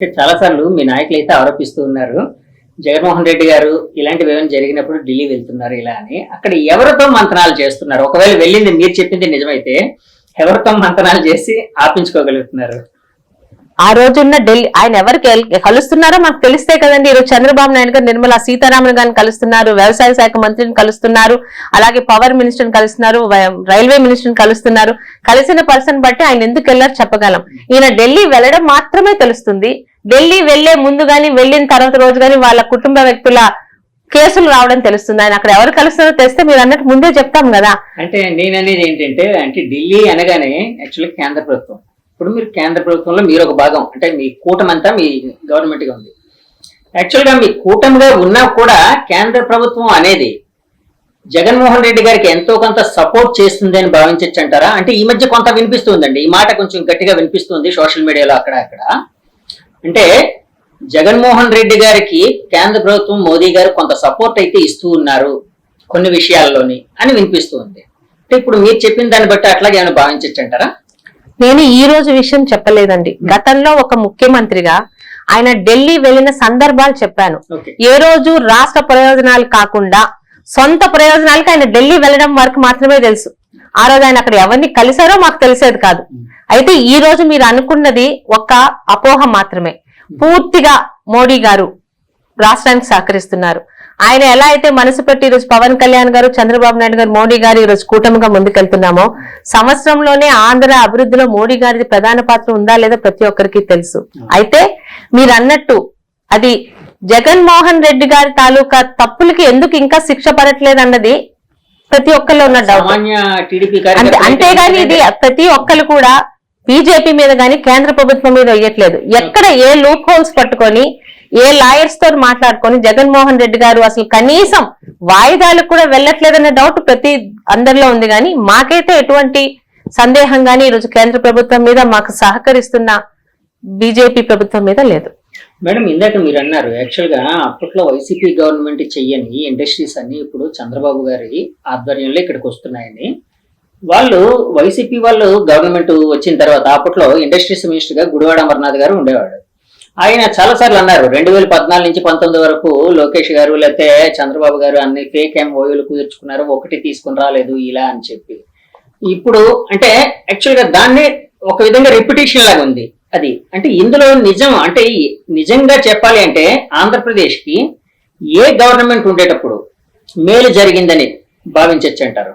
చాలా సార్లు మీ నాయకులు అయితే ఆరోపిస్తూ ఉన్నారు. జగన్మోహన్ రెడ్డి గారు ఇలాంటివి ఏమైనా జరిగినప్పుడు ఢిల్లీ వెళ్తున్నారు ఇలా అని. అక్కడ ఎవరితో మంతనాలు చేస్తున్నారు? ఒకవేళ వెళ్ళింది మీరు చెప్పింది నిజమైతే ఎవరితో మంతనాలు చేసి ఆపించుకోగలుగుతున్నారు? ఆ రోజున్న ఢిల్లీ ఆయన ఎవరికి కలుస్తున్నారో మాకు తెలిస్తే కదండి. ఈరోజు చంద్రబాబు నాయుడు గారు నిర్మలా సీతారామన్ గారిని కలుస్తున్నారు. వ్యవసాయ శాఖ మంత్రిని కలుస్తున్నారు. అలాగే పవర్ మినిస్టర్ని కలుస్తున్నారు. రైల్వే మినిస్టర్ని కలుస్తున్నారు. కలిసిన పర్సన్ బట్టి ఆయన ఎందుకు వెళ్ళారు చెప్పగలం. ఈయన ఢిల్లీ వెళ్ళడం మాత్రమే తెలుస్తుంది. ఢిల్లీ వెళ్ళే ముందు గాని వెళ్ళిన తర్వాత రోజు గాని వాళ్ళ కుటుంబ వ్యక్తుల కేసులు రావడం తెలుస్తుంది. ఆయన అక్కడ ఎవరు కలుస్తున్నారో తెలిస్తే మీరు అన్నట్టు ముందే చెప్తాం కదా. అంటే నేను అనేది ఏంటంటే అంటే ఢిల్లీ అనగానే యాక్చువల్లీ కేంద్ర ప్రభుత్వం. ఇప్పుడు మీరు కేంద్ర ప్రభుత్వంలో మీరు ఒక భాగం. అంటే మీ కూటమి అంతా మీ గవర్నమెంట్గా ఉంది. యాక్చువల్గా మీ కూటమిగా ఉన్నా కూడా కేంద్ర ప్రభుత్వం అనేది జగన్మోహన్ రెడ్డి గారికి ఎంతో కొంత సపోర్ట్ చేస్తుంది అని భావించచ్చు అంటారా? అంటే ఈ మధ్య కొంత వినిపిస్తుందండి ఈ మాట కొంచెం గట్టిగా వినిపిస్తుంది సోషల్ మీడియాలో అక్కడ అక్కడ. అంటే జగన్మోహన్ రెడ్డి గారికి కేంద్ర ప్రభుత్వం మోదీ గారు కొంత సపోర్ట్ అయితే ఇస్తూ ఉన్నారు కొన్ని విషయాల్లోని అని వినిపిస్తుంది అంటే ఇప్పుడు మీరు చెప్పిన దాన్ని బట్టి అట్లాగే ఏమైనా భావించచ్చు అంటారా నేను ఈ రోజు విషయం చెప్పలేదండి. గతంలో ఒక ముఖ్యమంత్రిగా ఆయన ఢిల్లీ వెళ్ళిన సందర్భాలు చెప్పాను. ఏ రోజు రాష్ట్ర ప్రయోజనాలు కాకుండా సొంత ప్రయోజనాలకు ఆయన ఢిల్లీ వెళ్ళడం వరకు మాత్రమే తెలుసు. ఆ రోజు ఆయన అక్కడ ఎవరిని కలిశారో మాకు తెలిసేది కాదు. అయితే ఈ రోజు మీరు అనుకున్నది ఒక అపోహ మాత్రమే. పూర్తిగా మోడీ గారు రాష్ట్రానికి సహకరిస్తున్నారు. ఆయన ఎలా అయితే మనసు పెట్టి ఈరోజు పవన్ కళ్యాణ్ గారు చంద్రబాబు నాయుడు గారు మోడీ గారు ఈరోజు కూటమిగా ముందుకెళ్తున్నామో సంవత్సరంలోనే ఆంధ్ర అభివృద్ధిలో మోడీ గారిది ప్రధాన పాత్ర ఉందా లేదా ప్రతి ఒక్కరికి తెలుసు. అయితే మీరు అన్నట్టు అది జగన్మోహన్ రెడ్డి గారి తాలూకా తప్పులకి ఎందుకు ఇంకా శిక్ష పడట్లేదు అన్నది ప్రతి ఒక్కరిలో ఉన్న డౌట్ అంతేగాని ఇది ప్రతి ఒక్కరు కూడా బీజేపీ మీద గాని కేంద్ర ప్రభుత్వం మీద వేయట్లేదు. ఎక్కడ ఏ లూప్ హోల్స్ పట్టుకొని ఏ లాయర్స్తో మాట్లాడుకొని జగన్మోహన్ రెడ్డి గారు అసలు కనీసం వాయిదాలకు కూడా వెళ్ళట్లేదనే డౌట్ ప్రతి అందరిలో ఉంది కానీ మాకైతే ఎటువంటి సందేహం గానీ ఈరోజు కేంద్ర ప్రభుత్వం మీద మాకు సహకరిస్తున్న బీజేపీ ప్రభుత్వం మీద లేదు. మేడం ఇందాక మీరు అన్నారు యాక్చువల్గా అప్పట్లో వైసీపీ గవర్నమెంట్ చెయ్యని ఇండస్ట్రీస్ అన్ని ఇప్పుడు చంద్రబాబు గారి ఆధ్వర్యంలో ఇక్కడికి వస్తున్నాయని. వాళ్ళు వైసీపీ వాళ్ళు గవర్నమెంట్ వచ్చిన తర్వాత అప్పట్లో ఇండస్ట్రీస్ మినిస్టర్గా గుడివాడ అమర్నాథ్ గారు ఉండేవాడు. ఆయన చాలా సార్లు అన్నారు రెండు వేల పద్నాలుగు నుంచి పంతొమ్మిది వరకు లోకేష్ గారు లేకపోతే చంద్రబాబు గారు అన్ని ఫేక్ ఎంఓయూలు కుదుర్చుకున్నారు ఒకటి తీసుకుని రాలేదు ఇలా అని చెప్పి. ఇప్పుడు అంటే యాక్చువల్గా దాన్ని ఒక విధంగా రిపిటేషన్ లాగా ఉంది. అది. అంటే ఇందులో నిజం అంటే నిజంగా చెప్పాలి అంటే ఆంధ్రప్రదేశ్కి ఏ గవర్నమెంట్ ఉండేటప్పుడు మేలు జరిగిందని భావించవచ్చు అంటారు?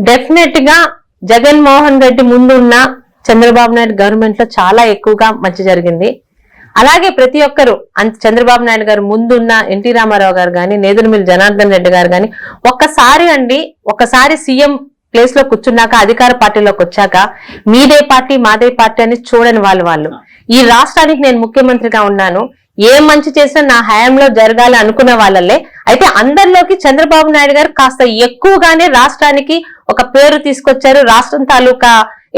డెఫినెట్గా జగన్మోహన్ రెడ్డి ముందు ఉన్న చంద్రబాబు నాయుడు గవర్నమెంట్లో చాలా ఎక్కువగా మంచి జరిగింది. అలాగే ప్రతి ఒక్కరు అంత చంద్రబాబు నాయుడు గారు ముందున్న ఎన్టీ రామారావు గారు కానీ నేదురుమిల్లి జనార్దన్ రెడ్డి గారు కానీ ఒక్కసారి అండి ఒక్కసారి సీఎం ప్లేస్లో కూర్చున్నాక అధికార పార్టీలోకి వచ్చాక మీదే పార్టీ మాదే పార్టీ అని చూడని వాళ్ళు వాళ్ళు. ఈ రాష్ట్రానికి నేను ముఖ్యమంత్రిగా ఉన్నాను. ఏ మంచి చేసినా నా హయాంలో జరగాలి అనుకునే వాళ్ళలే అయితే అందరిలోకి చంద్రబాబు నాయుడు గారు కాస్త ఎక్కువగానే రాష్ట్రానికి ఒక పేరు తీసుకొచ్చారు. రాష్ట్రం తాలూకా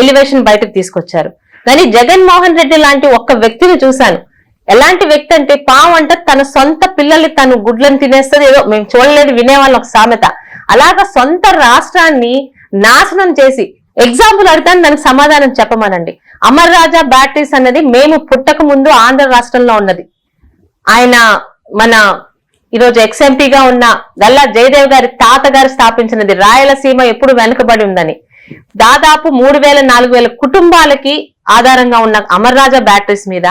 ఎలివేషన్ బయటకు తీసుకొచ్చారు. కానీ జగన్మోహన్ రెడ్డి లాంటి ఒక్క వ్యక్తిని చూశాను. ఎలాంటి వ్యక్తి అంటే పాము అంటే తన సొంత పిల్లల్ని తను గుడ్లను తినేస్తుంది. ఏదో మేము చూడలేదు వినేవాళ్ళం ఒక సామెత. అలాగా సొంత రాష్ట్రాన్ని నాశనం చేసి ఎగ్జాంపుల్ అడిగితే దానికి సమాధానం చెప్పమనండి. అమర్ రాజా బ్యాటరీస్ అన్నది మేము పుట్టక ముందు ఆంధ్ర రాష్ట్రంలో ఉన్నది. ఆయన మన ఈరోజు ఎక్స్ఎంపీగా ఉన్న గల్లా జయదేవ్ గారి తాతగారు స్థాపించినది. రాయలసీమ ఎప్పుడు వెనుకబడి ఉందని. దాదాపు మూడు వేల నాలుగు వేల కుటుంబాలకి ఆధారంగా ఉన్న అమర్ రాజా బ్యాటరీస్ మీద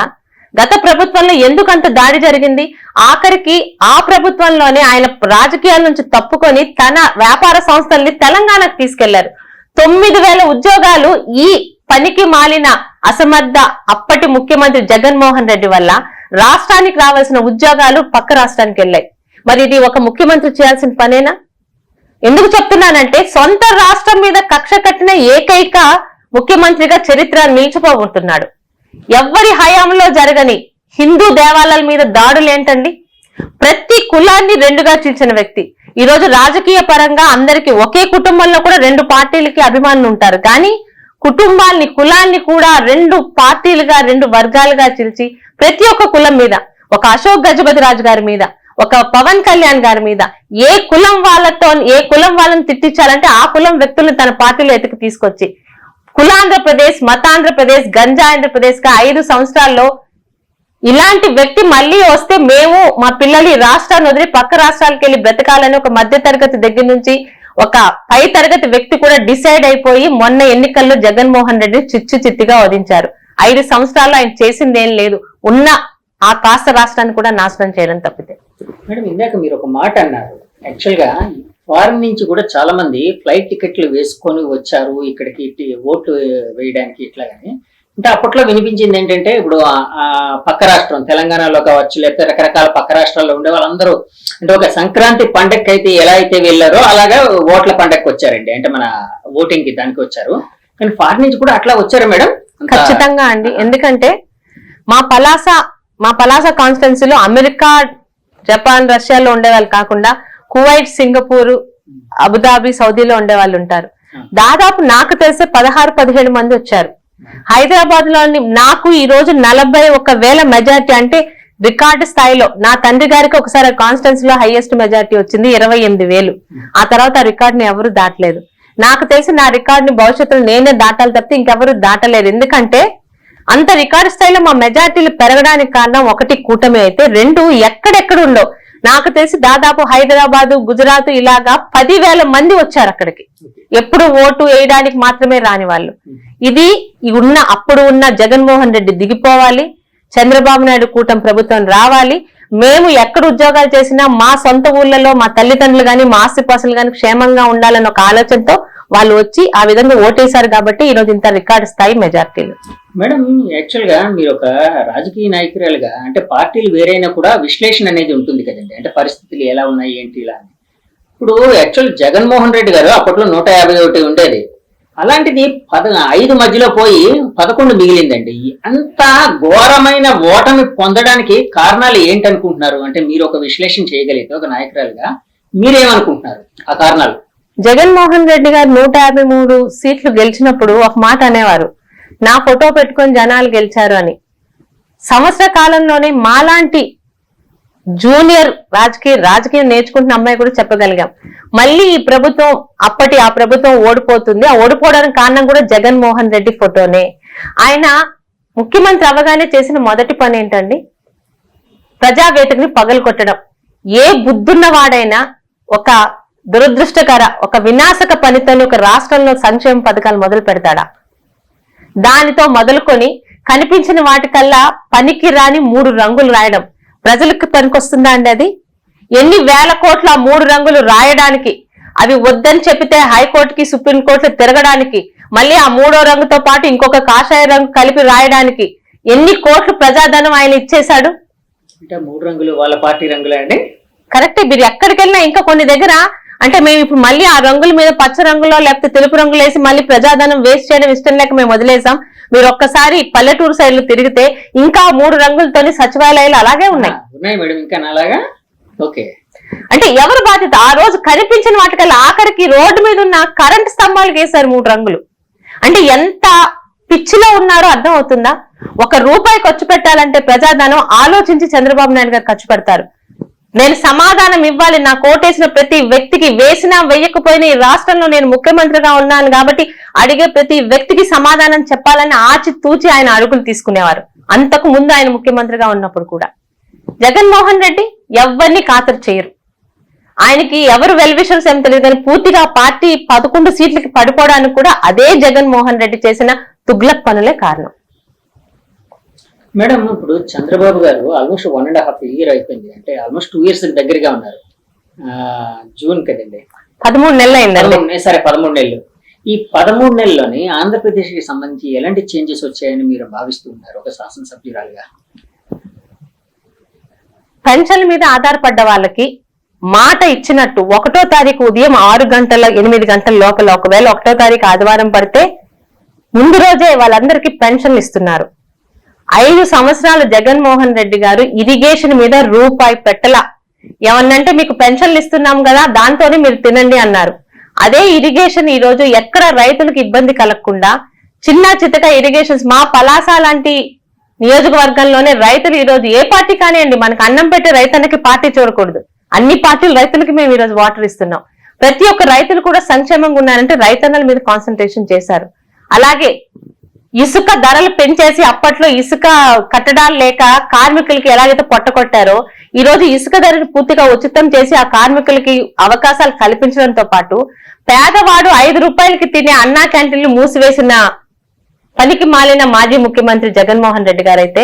గత ప్రభుత్వంలో ఎందుకంత దాడి జరిగింది? ఆఖరికి ఆ ప్రభుత్వంలోనే ఆయన రాజకీయాల నుంచి తప్పుకొని తన వ్యాపార సంస్థల్ని తెలంగాణకు తీసుకెళ్ళారు. తొమ్మిది వేల ఉద్యోగాలు ఈ పనికి మాలిన అసమర్థ అప్పటి ముఖ్యమంత్రి జగన్మోహన్ రెడ్డి వల్ల రాష్ట్రానికి రావాల్సిన ఉద్యోగాలు పక్క రాష్ట్రానికి వెళ్ళాయి. మరి ఇది ఒక ముఖ్యమంత్రి చేయాల్సిన పనేనా? ఎందుకు చెప్తున్నానంటే సొంత రాష్ట్రం మీద కక్ష కట్టిన ఏకైక ముఖ్యమంత్రిగా చరిత్ర నిలిచిపోబోతున్నాడు. ఎవ్వరి హయాంలో జరగని హిందూ దేవాలయాల మీద దాడులు ఏంటండి? ప్రతి కులాన్ని రెండుగా చీల్చిన వ్యక్తి. ఈ రోజు రాజకీయ పరంగా అందరికి ఒకే కుటుంబంలో కూడా రెండు పార్టీలకి అభిమానులు ఉంటారు. కానీ కుటుంబాల్ని కులాల్ని కూడా రెండు పార్టీలుగా రెండు వర్గాలుగా చీల్చి ప్రతి ఒక్క కులం మీద ఒక అశోక్ గజపతి రాజు గారి మీద ఒక పవన్ కళ్యాణ్ గారి మీద ఏ కులం వాళ్ళతో ఏ కులం వాళ్ళని తిట్టించాలంటే ఆ కులం వ్యక్తులను తన పార్టీలో ఎత్తుకు తీసుకొచ్చి కులాంధ్రప్రదేశ్ మతాంధ్రప్రదేశ్ గంజా ఆంధ్రప్రదేశ్గా ఐదు సంవత్సరాల్లో ఇలాంటి వ్యక్తి మళ్ళీ వస్తే మేము మా పిల్లలు ఈ రాష్ట్రాన్ని వదిలి పక్క రాష్ట్రాలకు వెళ్ళి బ్రతకాలని ఒక మధ్య తరగతి దగ్గర నుంచి ఒక పై తరగతి వ్యక్తి కూడా డిసైడ్ అయిపోయి మొన్న ఎన్నికల్లో జగన్మోహన్ రెడ్డి చిచ్చు చిత్తిగా వధించారు. ఐదు సంవత్సరాలు ఆయన చేసింది ఏం లేదు. ఉన్న ఆ కాస్త రాష్ట్రాన్ని కూడా నాశనం చేయడం తప్పితే. మేడం ఇందాక మీరు ఒక మాట అన్నారు. యాక్చువల్గా ఫారిన్ నుంచి కూడా చాలా మంది ఫ్లైట్ టికెట్లు వేసుకొని వచ్చారు ఇక్కడికి ఓట్లు వేయడానికి ఇట్లా కానీ అంటే అప్పట్లో వినిపించింది ఏంటంటే ఇప్పుడు పక్క రాష్ట్రం తెలంగాణలో కావచ్చు లేకపోతే రకరకాల పక్క రాష్ట్రాల్లో ఉండే వాళ్ళందరూ అంటే ఒక సంక్రాంతి పండగకి అయితే ఎలా అయితే వెళ్ళారో అలాగా ఓట్ల పండగకి వచ్చారండి. అంటే మన ఓటింగ్కి దానికి వచ్చారు. కానీ ఫారిన్ నుంచి కూడా అట్లా వచ్చారు మేడం? ఖచ్చితంగా అండి. ఎందుకంటే మా పలాస మా పలాస కాన్స్టిట్యున్సీలో అమెరికా జపాన్ రష్యాలో ఉండే వాళ్ళు కాకుండా కువైట్ సింగపూర్ అబుదాబి సౌదీలో ఉండే వాళ్ళు ఉంటారు. దాదాపు నాకు తెలిసే పదహారు పదిహేడు మంది వచ్చారు. హైదరాబాద్లోని నాకు ఈ రోజు నలభై ఒక వేల మెజార్టీ అంటే రికార్డు స్థాయిలో నా తండ్రి గారికి ఒకసారి కాన్స్టెన్స్లో హైయెస్ట్ మెజార్టీ వచ్చింది ఇరవై ఎనిమిది వేలు. ఆ తర్వాత ఆ ఎవరు దాటలేదు. నాకు తెలిసి నా రికార్డుని భవిష్యత్తులో నేనే దాటాలి తప్పితే ఇంకెవరు దాటలేరు. ఎందుకంటే అంత రికార్డు స్థాయిలో మా మెజార్టీలు పెరగడానికి కారణం ఒకటి కూటమి అయితే రెండు ఎక్కడెక్కడ ఉండవు. నాకు తెలిసి దాదాపు హైదరాబాదు గుజరాత్ ఇలాగా పదివేల మంది వచ్చారు అక్కడికి. ఎప్పుడు ఓటు వేయడానికి మాత్రమే రాని వాళ్ళు. ఇది ఉన్న అప్పుడు ఉన్న జగన్మోహన్ రెడ్డి దిగిపోవాలి. చంద్రబాబు నాయుడు కూటమి ప్రభుత్వం రావాలి. మేము ఎక్కడ ఉద్యోగాలు చేసినా మా సొంత ఊళ్ళలో మా తల్లిదండ్రులు గాని మా ఆస్తిపాసులు గాని క్షేమంగా ఉండాలన్న ఒక ఆలోచనతో వాళ్ళు వచ్చి ఆ విధంగా ఓటేశారు కాబట్టి ఈ రోజు ఇంత రికార్డు స్థాయి మెజార్టీలు. మేడం యాక్చువల్గా మీరు ఒక రాజకీయ నాయకురాలుగా అంటే పార్టీలు వేరైనా కూడా విశ్లేషణ అనేది ఉంటుంది కదండి. అంటే పరిస్థితులు ఎలా ఉన్నాయి ఏంటి ఇలా అని. ఇప్పుడు యాక్చువల్ జగన్మోహన్ రెడ్డి గారు అప్పట్లో నూట యాభై ఒకటి ఉండేది. అలాంటిది పద ఐదు మధ్యలో పోయి పదకొండు మిగిలిందండి. అంత ఘోరమైన ఓటమి పొందడానికి కారణాలు ఏంటనుకుంటున్నారు? అంటే మీరు ఒక విశ్లేషణ చేయగలిగితే ఒక నాయకురాలుగా మీరేమనుకుంటున్నారు ఆ కారణాలు? జగన్మోహన్ రెడ్డి గారు నూట యాభై మూడు సీట్లు గెలిచినప్పుడు ఒక మాట అనేవారు నా ఫోటో పెట్టుకొని జనాలు గెలిచారు అని. సంవత్సర కాలంలోనే మాలాంటి జూనియర్ రాజకీయ రాజకీయం నేర్చుకుంటున్న అమ్మాయి కూడా చెప్పగలిగాం. మళ్ళీ ఈ ప్రభుత్వం అప్పటి ఆ ప్రభుత్వం ఓడిపోతుంది. ఆ ఓడిపోవడానికి కారణం కూడా జగన్మోహన్ రెడ్డి ఫోటోనే. ఆయన ముఖ్యమంత్రి అవగానే చేసిన మొదటి పని ఏంటండి? ప్రజావేదికని పగలు కొట్టడం ఏ బుద్ధున్నవాడైనా ఒక దురదృష్టకర ఒక వినాశక పనితోని ఒక రాష్ట్రంలో సంక్షేమ పథకాలు మొదలు పెడతాడా? దానితో మొదలుకొని కనిపించిన వాటికల్లా పనికి రాని మూడు రంగులు రాయడం ప్రజలకు పనికొస్తుందా అండి అది? ఎన్ని వేల కోట్ల ఆ మూడు రంగులు రాయడానికి అవి వద్దని చెప్పితే హైకోర్టుకి సుప్రీంకోర్టు తిరగడానికి మళ్ళీ ఆ మూడో రంగుతో పాటు ఇంకొక కాషాయ రంగు కలిపి రాయడానికి ఎన్ని కోట్లు ప్రజాధనం ఆయన ఇచ్చేశాడు? అంటే మూడు రంగులు వాళ్ళ పార్టీ రంగులే అండి? కరెక్ట్ మీరు ఎక్కడికి వెళ్ళినా ఇంకా కొన్ని దగ్గర అంటే మేము ఇప్పుడు మళ్ళీ ఆ రంగుల మీద పచ్చ రంగులో లేకపోతే తెలుపు రంగులు వేసి మళ్ళీ ప్రజాధనం వేస్ట్ చేయడం ఇష్టం లేక మేము వదిలేసాం. మీరు ఒక్కసారి పల్లెటూరు సైడ్లు తిరిగితే ఇంకా మూడు రంగులతోని సచివాలయాలు అలాగే ఉన్నాయి. ఆ, ఉన్నాయి మేడం ఇంకా అలాగా? ఓకే. అంటే ఎవరు బాధ్యత? ఆ రోజు కనిపించిన వాటికల్లా ఆఖరికి రోడ్డు మీద ఉన్న కరెంట్ స్తంభాలకు వేశారు మూడు రంగులు. అంటే ఎంత పిచ్చిలో ఉన్నారో అర్థం అవుతుందా ఒక రూపాయి ఖర్చు పెట్టాలంటే ప్రజాధనం ఆలోచించి చంద్రబాబు నాయుడు గారు ఖర్చు పెడతారు. నేను సమాధానం ఇవ్వాలి. నా కోటేసిన ప్రతి వ్యక్తికి వేసినా వేయకపోయినా ఈ రాష్ట్రంలో నేను ముఖ్యమంత్రిగా ఉన్నాను కాబట్టి అడిగే ప్రతి వ్యక్తికి సమాధానం చెప్పాలని ఆచి తూచి ఆయన అడుగులు తీసుకునేవారు. అంతకు ముందు ఆయన ముఖ్యమంత్రిగా ఉన్నప్పుడు కూడా. జగన్మోహన్ రెడ్డి ఎవరిని ఖాతరు చేయరు. ఆయనకి ఎవరు వెల్విషన్స్ ఏం తెలియదు కానీ పూర్తిగా పార్టీ పదకొండు సీట్లకి పడిపోవడానికి కూడా అదే జగన్మోహన్ రెడ్డి చేసిన తుగ్లక్ పనులే కారణం. మేడం ఇప్పుడు Chandrababu garu almost one and half year అయిపోయింది. అంటే ఆల్మోస్ట్ టూ ఇయర్స్ దగ్గరగా ఉన్నారు. ఆ, జూన్ కదండి. పదమూడు నెలలు అయిందండి. సరే పదమూడు నెలలు. ఈ పదమూడు నెలల్లోని ఆంధ్రప్రదేశ్కి సంబంధించి ఎలాంటి చేంజెస్ వచ్చాయని మీరు భావిస్తూ ఉన్నారు ఒక శాసనసభ్యురాలుగా? పెన్షన్ మీద ఆధారపడ్డ వాళ్ళకి మాట ఇచ్చినట్టు ఒకటో తారీఖు ఉదయం ఆరు గంటల ఎనిమిది గంటల లోపల ఒకవేళ ఒకటో తారీఖు ఆదివారం పడితే ముందు రోజే వాళ్ళందరికీ పెన్షన్లు ఇస్తున్నారు. ఐదు సంవత్సరాలు జగన్మోహన్ రెడ్డి గారు ఇరిగేషన్ మీద రూపాయి పెట్టల. ఏమన్నంటే మీకు పెన్షన్లు ఇస్తున్నాం కదా దాంతోనే మీరు తినండి అన్నారు. అదే ఇరిగేషన్ ఈ రోజు ఎక్కడ రైతులకు ఇబ్బంది కలగకుండా చిన్న చితక ఇరిగేషన్స్ మా పలాస లాంటి నియోజకవర్గంలోనే రైతులు ఈ రోజు ఏ పార్టీ కానివ్వండి మనకు అన్నం పెట్టే రైతన్నకి పార్టీ చూడకూడదు. అన్ని పార్టీలు రైతులకి మేము ఈ రోజు వాటర్ ఇస్తున్నాం. ప్రతి ఒక్క రైతులు కూడా సంక్షేమంగా ఉన్నారంటే రైతన్నల మీద కాన్సన్ట్రేషన్ చేశారు. అలాగే ఇసుక ధరలు పెంచేసి అప్పట్లో ఇసుక కట్టడాలు లేక కార్మికులకి ఎలాగైతే పొట్టకొట్టారో ఈ రోజు ఇసుక ధరను పూర్తిగా ఉచితం చేసి ఆ కార్మికులకి అవకాశాలు కల్పించడంతో పాటు పేదవాడు ఐదు రూపాయలకి తినే అన్నా క్యాంటీన్లు మూసివేసిన పనికి మాలిన మాజీ ముఖ్యమంత్రి జగన్మోహన్ రెడ్డి గారైతే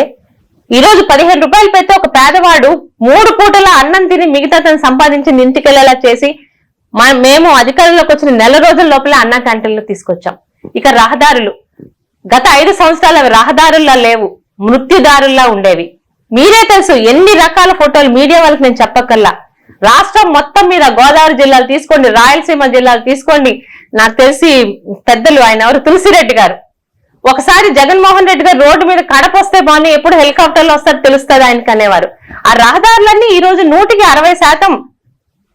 ఈ రోజు పదిహేను రూపాయలు పెడితే ఒక పేదవాడు మూడు పూటల అన్నం తిని మిగతా తను సంపాదించి ఇంటికెళ్ళేలా చేసి మేము అధికారంలోకి వచ్చిన నెల రోజుల లోపల అన్నా క్యాంటీన్లు తీసుకొచ్చాం. ఇక రహదారులు గత ఐదు సంవత్సరాల రహదారుల్లో లేవు మృత్యుదారుల్లా ఉండేవి. మీరే తెలుసు ఎన్ని రకాల ఫోటోలు మీడియా వాళ్ళకి నేను చెప్పకల్లా రాష్ట్రం మొత్తం మీద గోదావరి జిల్లాలు తీసుకోండి రాయలసీమ జిల్లాలు తీసుకోండి. నాకు తెలిసి పెద్దలు ఆయన ఎవరు? తులసిరెడ్డి గారు. ఒకసారి జగన్మోహన్ రెడ్డి గారు రోడ్డు మీద కడప వస్తే బాగుంది ఎప్పుడు హెలికాప్టర్లు వస్తారు తెలుస్తుంది ఆయనకి అనేవారు. ఆ రహదారులన్నీ ఈ రోజు నూటికి అరవై శాతం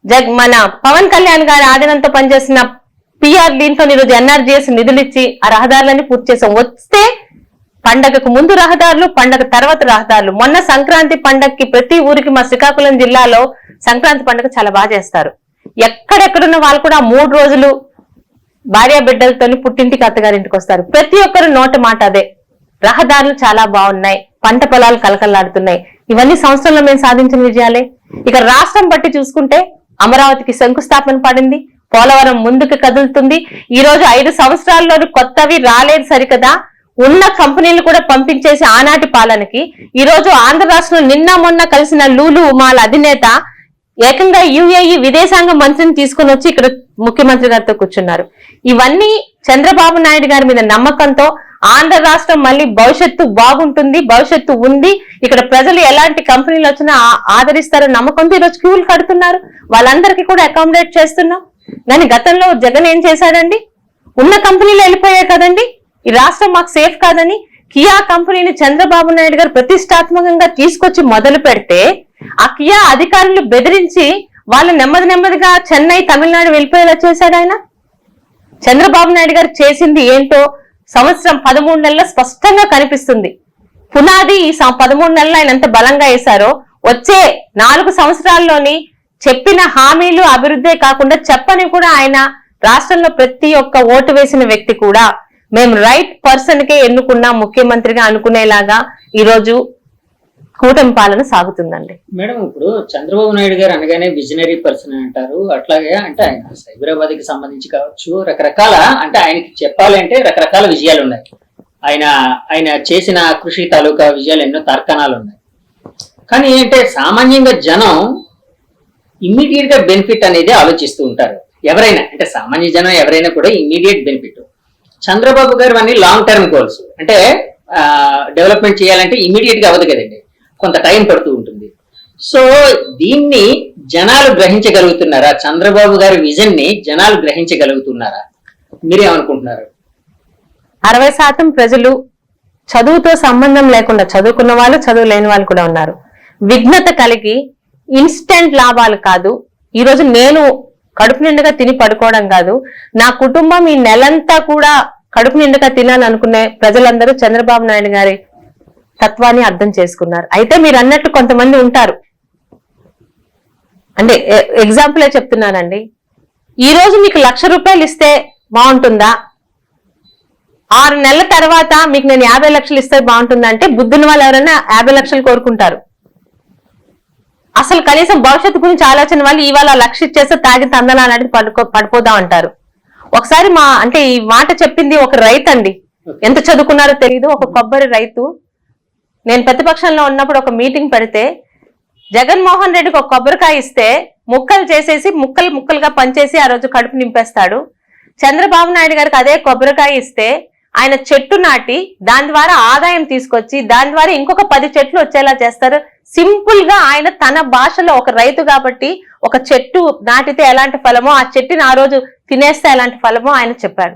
జగ్ మన పవన్ కళ్యాణ్ గారి ఆధీనంతో పనిచేసిన పిఆర్ దీంతో ఈరోజు ఎన్ఆర్జీఎస్ నిధులిచ్చి ఆ రహదారులన్నీ పూర్తి చేసాం. వస్తే పండగకు ముందు రహదారులు పండగ తర్వాత రహదారులు. మొన్న సంక్రాంతి పండగకి ప్రతి ఊరికి మా శ్రీకాకుళం జిల్లాలో సంక్రాంతి పండుగ చాలా బాగా చేస్తారు. ఎక్కడెక్కడున్న వాళ్ళు కూడా మూడు రోజులు భార్య బిడ్డలతో పుట్టింటికి అత్తగారింటికి వస్తారు. ప్రతి ఒక్కరు నోట మాట అదే. రహదారులు చాలా బాగున్నాయి. పంట పొలాలు కలకల్లాడుతున్నాయి ఇవన్నీ సంవత్సరంలో మేము సాధించిన విజయాలే. ఇక రాష్ట్రం బట్టి చూసుకుంటే అమరావతికి శంకుస్థాపన పడింది. పోలవరం ముందుకు కదులుతుంది. ఈ రోజు ఐదు సంవత్సరాల్లోనూ కొత్తవి రాలేదు సరికదా. ఉన్న కంపెనీలు కూడా పంపించేసి ఆనాటి పాలనకి. ఈ రోజు ఆంధ్ర రాష్ట్రంలో నిన్న మొన్న కలిసిన లూలు ఉమాల అధినేత ఏకంగా యుఏఈ విదేశాంగ మంత్రిని తీసుకుని వచ్చి ఇక్కడ ముఖ్యమంత్రి గారితో కూర్చున్నారు. ఇవన్నీ చంద్రబాబు నాయుడు గారి మీద నమ్మకంతో ఆంధ్ర రాష్ట్రం మళ్ళీ భవిష్యత్తు బాగుంటుంది భవిష్యత్తు ఉంది. ఇక్కడ ప్రజలు ఎలాంటి కంపెనీలు వచ్చినా ఆదరిస్తారో నమ్మకంతో ఈరోజు క్యూలు కడుతున్నారు. వాళ్ళందరికీ కూడా అకామిడేట్ చేస్తున్నాం. కానీ గతంలో జగన్ ఏం చేశాడండి? ఉన్న కంపెనీలు వెళ్ళిపోయాయి కదండి. ఈ రాష్ట్రం మాకు సేఫ్ కాదని కియా కంపెనీని చంద్రబాబు నాయుడు గారు ప్రతిష్టాత్మకంగా తీసుకొచ్చి మొదలు పెడితే ఆ కియా అధికారులు బెదిరించి వాళ్ళు నెమ్మది నెమ్మదిగా చెన్నై తమిళనాడు వెళ్ళిపోయేలా చేశాడు ఆయన. చంద్రబాబు నాయుడు గారు చేసింది ఏంటో సంవత్సరం పదమూడు నెలల స్పష్టంగా కనిపిస్తుంది. పునాది ఈ పదమూడు నెలలు ఆయన ఎంత బలంగా వేశారో వచ్చే నాలుగు సంవత్సరాల్లోని చెప్పిన హామీలు అభివృద్ధే కాకుండా చెప్పని కూడా ఆయన రాష్ట్రంలో ప్రతి ఒక్క ఓటు వేసిన వ్యక్తి కూడా మేము రైట్ పర్సన్ కే ఎన్నుకున్నాం ముఖ్యమంత్రిగా అనుకునేలాగా ఈ రోజు కూటమి పాలన సాగుతుందండి. మేడం ఇప్పుడు చంద్రబాబు నాయుడు గారు అనగానే విజనరీ పర్సన్ అంటారు. అట్లాగే అంటే ఆయన సైబరాబాద్కి సంబంధించి కావచ్చు రకరకాల అంటే ఆయనకి చెప్పాలంటే రకరకాల విజయాలు ఉన్నాయి. ఆయన ఆయన చేసిన కృషి తాలూకా విజయాలు ఎన్నో తర్కణాలు ఉన్నాయి. కానీ ఏంటంటే సామాన్యంగా జనం ఇమ్మీడియట్గా బెనిఫిట్ అనేది ఆలోచిస్తూ ఉంటారు. ఎవరైనా అంటే సామాన్య జనం ఎవరైనా కూడా ఇమ్మీడియట్ బెనిఫిట్ చంద్రబాబు గారు అన్ని లాంగ్ టర్మ్ గోల్స్ అంటే డెవలప్మెంట్ చేయాలంటే ఇమ్మీడియట్గా అవ్వదు కదండి. కొంత టైం పడుతూ ఉంటుంది. సో దీన్ని జనాలు గ్రహించగలుగుతున్నారా? చంద్రబాబు గారి విజన్ని జనాలు గ్రహించగలుగుతున్నారా? మీరేమనుకుంటున్నారు? అరవై శాతం ప్రజలు చదువుతో సంబంధం లేకుండా చదువుకున్న వాళ్ళు చదువు లేని వాళ్ళు కూడా ఉన్నారు. విఘ్నత కలిగి ఇన్స్టెంట్ లాభాలు కాదు. ఈరోజు నేను కడుపు నిండుగా తిని పడుకోవడం కాదు. నా కుటుంబం ఈ నెలంతా కూడా కడుపు నిండుగా తినాలనుకునే ప్రజలందరూ చంద్రబాబు నాయుడు గారి. తత్వాన్ని అర్థం చేసుకున్నారు. అయితే మీరు అన్నట్టు కొంతమంది ఉంటారు. అంటే ఎగ్జాంపులే చెప్తున్నానండి. ఈ రోజు మీకు లక్ష రూపాయలు ఇస్తే బాగుంటుందా? ఆరు నెలల తర్వాత మీకు నేను యాభై లక్షలు ఇస్తే బాగుంటుందంటే బుద్ధుని వాళ్ళు ఎవరైనా యాభై లక్షలు కోరుకుంటారు. అసలు కనీసం భవిష్యత్తు గురించి ఆలోచన వాళ్ళు ఇవాళ లక్ష ఇచ్చేస్తే తాగి తందనా అనేది పడుకో పడిపోదాం అంటారు. ఒకసారి మా అంటే ఈ మాట చెప్పింది ఒక రైతు అండి. ఎంత చదువుకున్నారో తెలియదు ఒక కొబ్బరి రైతు. నేను ప్రతిపక్షంలో ఉన్నప్పుడు ఒక మీటింగ్ పెడితే జగన్మోహన్ రెడ్డికి ఒక కొబ్బరికాయ ఇస్తే ముక్కలు చేసేసి ముక్కలు ముక్కలుగా పనిచేసి ఆ రోజు కడుపు నింపేస్తాడు. చంద్రబాబు నాయుడు గారికి అదే కొబ్బరికాయ ఇస్తే ఆయన చెట్టు నాటి దాని ద్వారా ఆదాయం తీసుకొచ్చి దాని ద్వారా ఇంకొక పది చెట్లు వచ్చేలా చేస్తారు. సింపుల్గా ఆయన తన భాషలో ఒక రైతు కాబట్టి ఒక చెట్టు నాటితే ఎలాంటి ఫలమో ఆ చెట్టుని ఆ రోజు తినేస్తే ఎలాంటి ఫలమో ఆయన చెప్పాడు.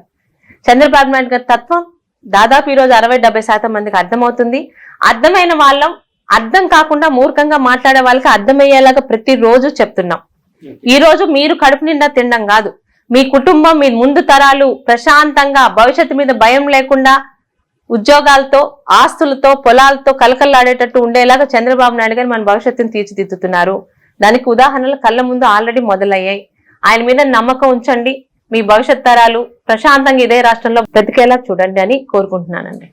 చంద్రబాబు నాయుడు గారి తత్వం దాదాపు ఈ రోజు అరవై డెబ్బై శాతం మందికి అర్థమవుతుంది. అర్థమైన వాళ్ళం అర్థం కాకుండా మూర్ఖంగా మాట్లాడే వాళ్ళకి అర్థమయ్యేలాగా ప్రతిరోజు చెప్తున్నాం. ఈ రోజు మీరు కడుపు నిండా తినడం కాదు. మీ కుటుంబం మీ ముందు తరాలు ప్రశాంతంగా భవిష్యత్తు మీద భయం లేకుండా ఉద్యోగాలతో ఆస్తులతో పొలాలతో కలకల్లాడేటట్టు ఉండేలాగా చంద్రబాబు నాయుడు గారు మన భవిష్యత్తును తీర్చిదిద్దుతున్నారు. దానికి ఉదాహరణలు కళ్ళ ముందు ఆల్రెడీ మొదలయ్యాయి. ఆయన మీద నమ్మకం ఉంచండి. మీ భవిష్యత్ తరాలు ప్రశాంతంగా ఇదే రాష్ట్రంలో బ్రతికేలా చూడండి అని కోరుకుంటున్నానండి.